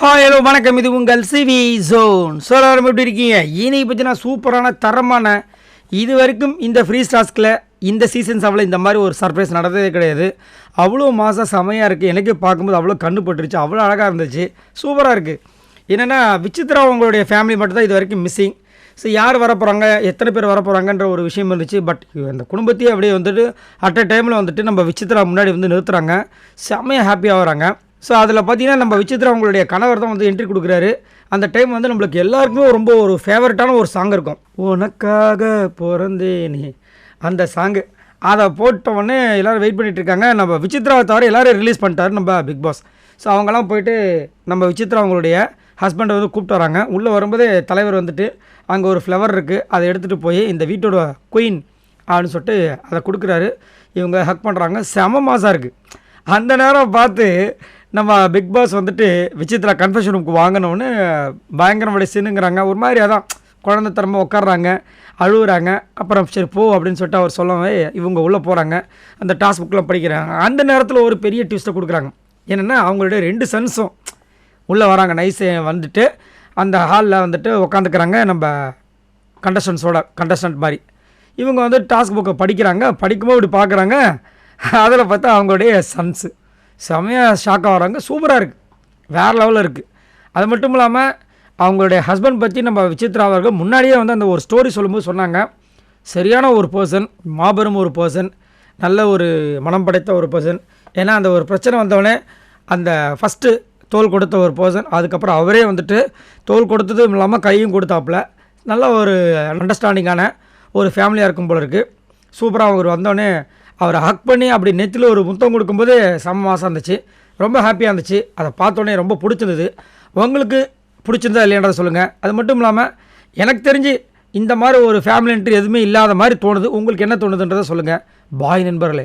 Hi hello வணக்கம். இது உங்கள் சிவி ஜோன் சோலாரம் எப்படி இருக்கீங்க? இனி பார்த்தீங்கன்னா சூப்பரான தரமான இது வரைக்கும் இந்த ஃப்ரீ ஸ்டாஸ்கில் இந்த சீசன்ஸ் அவ்வளோ இந்த மாதிரி ஒரு சர்ப்ரைஸ் நடந்ததே கிடையாது. அவ்வளோ மாதம் செமையாக இருக்குது எனக்கே பார்க்கும்போது அவ்வளோ கண்ணு பட்டுருச்சு. அவ்வளோ அழகாக இருந்துச்சு. சூப்பராக இருக்குது என்னென்னா விசித்ரா அவங்களுடைய ஃபேமிலி மட்டும் தான் இது வரைக்கும் மிஸ்ஸிங் ஸோ யார் வர போகிறாங்க எத்தனை பேர் வர போகிறாங்கன்ற ஒரு விஷயம் இருந்துச்சு. பட் அந்த குடும்பத்தையே அப்படியே வந்துட்டு அட் அ டைமில் வந்துட்டு நம்ம விசித்ரா முன்னாடி வந்து நிறுத்துகிறாங்க செம்மையாக ஹாப்பியாக வராங்க ஸோ அதில் பார்த்தீங்கன்னா நம்ம விசித்ரா அவங்களுடைய கணவர் தான் வந்து என்ட்ரி கொடுக்குறாரு. அந்த டைம் வந்து நம்மளுக்கு எல்லாருக்குமே ரொம்ப ஒரு ஃபேவரட்டான ஒரு சாங் இருக்கும். உனக்காக பிறந்தேனே. அந்த சாங்கு அதை போட்ட உடனே எல்லோரும் வெயிட் பண்ணிகிட்ருக்காங்க இருக்காங்க. நம்ம விசித்ராவை தவிர எல்லோரும் ரிலீஸ் பண்ணிட்டாரு நம்ம பிக் பாஸ் ஸோ அவங்கெல்லாம் போயிட்டு நம்ம விசித்ரா அவங்களுடைய ஹஸ்பண்டை வந்து கூப்பிட்டு வராங்க. உள்ளே வரும்போதே தலைவர் வந்துட்டு அங்கே ஒரு ஃப்ளவர் இருக்குது அதை எடுத்துகிட்டு போய் இந்த வீட்டோட குயின் அப்படின்னு சொல்லிட்டு அதை கொடுக்குறாரு. இவங்க ஹக் பண்ணுறாங்க செம மாசாக இருக்குது அந்த நேரம் பார்த்து நம்ம பிக் பாஸ் வந்துட்டு விசித்ரா கன்ஃபெஷன் ரூமுக்கு வாங்கினோன்னு பயங்கரமடைய சின்னுங்கிறாங்க ஒரு மாதிரி அதான் குழந்தை தரமாக உட்காடுறாங்க அழுகுறாங்க அப்புறம் சரி போ அப்படின்னு சொல்லிட்டு அவர் சொல்லவே இவங்க உள்ளே போகிறாங்க அந்த டாஸ்க் புக்கெலாம் படிக்கிறாங்க. அந்த நேரத்தில் ஒரு பெரிய ட்விஸ்ட்டை கொடுக்குறாங்க. என்னென்னா அவங்களுடைய ரெண்டு சன்ஸும் உள்ளே வராங்க. நைஸே வந்துட்டு அந்த ஹாலில் வந்துட்டு உட்காந்துக்கிறாங்க நம்ம கண்டஸ்டன்ஸோட கண்டஸ்டன்ட் மாதிரி. இவங்க வந்து டாஸ்க் புக்கை படிக்கிறாங்க. படிக்கும்போது இப்படி பார்க்குறாங்க அதில் பார்த்தா அவங்களுடைய சன்ஸு செமையாக ஷாக்காக வராங்க சூப்பராக இருக்குது வேறு லெவலில் இருக்குது அது மட்டும் இல்லாமல் அவங்களுடைய ஹஸ்பண்ட் பற்றி நம்ம விசித்ரா அவர்கள் முன்னாடியே வந்து அந்த ஒரு ஸ்டோரி சொல்லும்போது சொன்னாங்க. சரியான ஒரு பர்சன் மாபெரும் ஒரு பர்சன் நல்ல ஒரு மனம் படைத்த ஒரு பர்சன் ஏன்னா அந்த ஒரு பிரச்சனை வந்தவொடனே அந்த ஃபஸ்ட்டு தோல் கொடுத்த ஒரு பர்சன் அதுக்கப்புறம் அவரே வந்துட்டு தோல் கொடுத்ததும் இல்லாமல் கையும் கொடுத்தாப்புல. நல்ல ஒரு அண்டர்ஸ்டாண்டிங்கான ஒரு ஃபேமிலியாக இருக்கும் போல இருக்குது சூப்பராக அவர் வந்தோடனே அவரை ஹக் பண்ணி அப்படி நெத்தியில் ஒரு முத்தம் கொடுக்கும்போது செம்ம மாதம் இருந்துச்சு. ரொம்ப ஹாப்பியாக இருந்துச்சு. அதை பார்த்தோன்னே ரொம்ப பிடிச்சிருந்தது. உங்களுக்கு பிடிச்சிருந்தா இல்லைன்றதை சொல்லுங்கள் அது மட்டும் இல்லாமல் எனக்கு தெரிஞ்சு இந்த மாதிரி ஒரு ஃபேமிலி என்ட்ரி எதுவுமே இல்லாத மாதிரி தோணுது. உங்களுக்கு என்ன தோணுதுன்றதை சொல்லுங்கள் பாய் நண்பர்களே.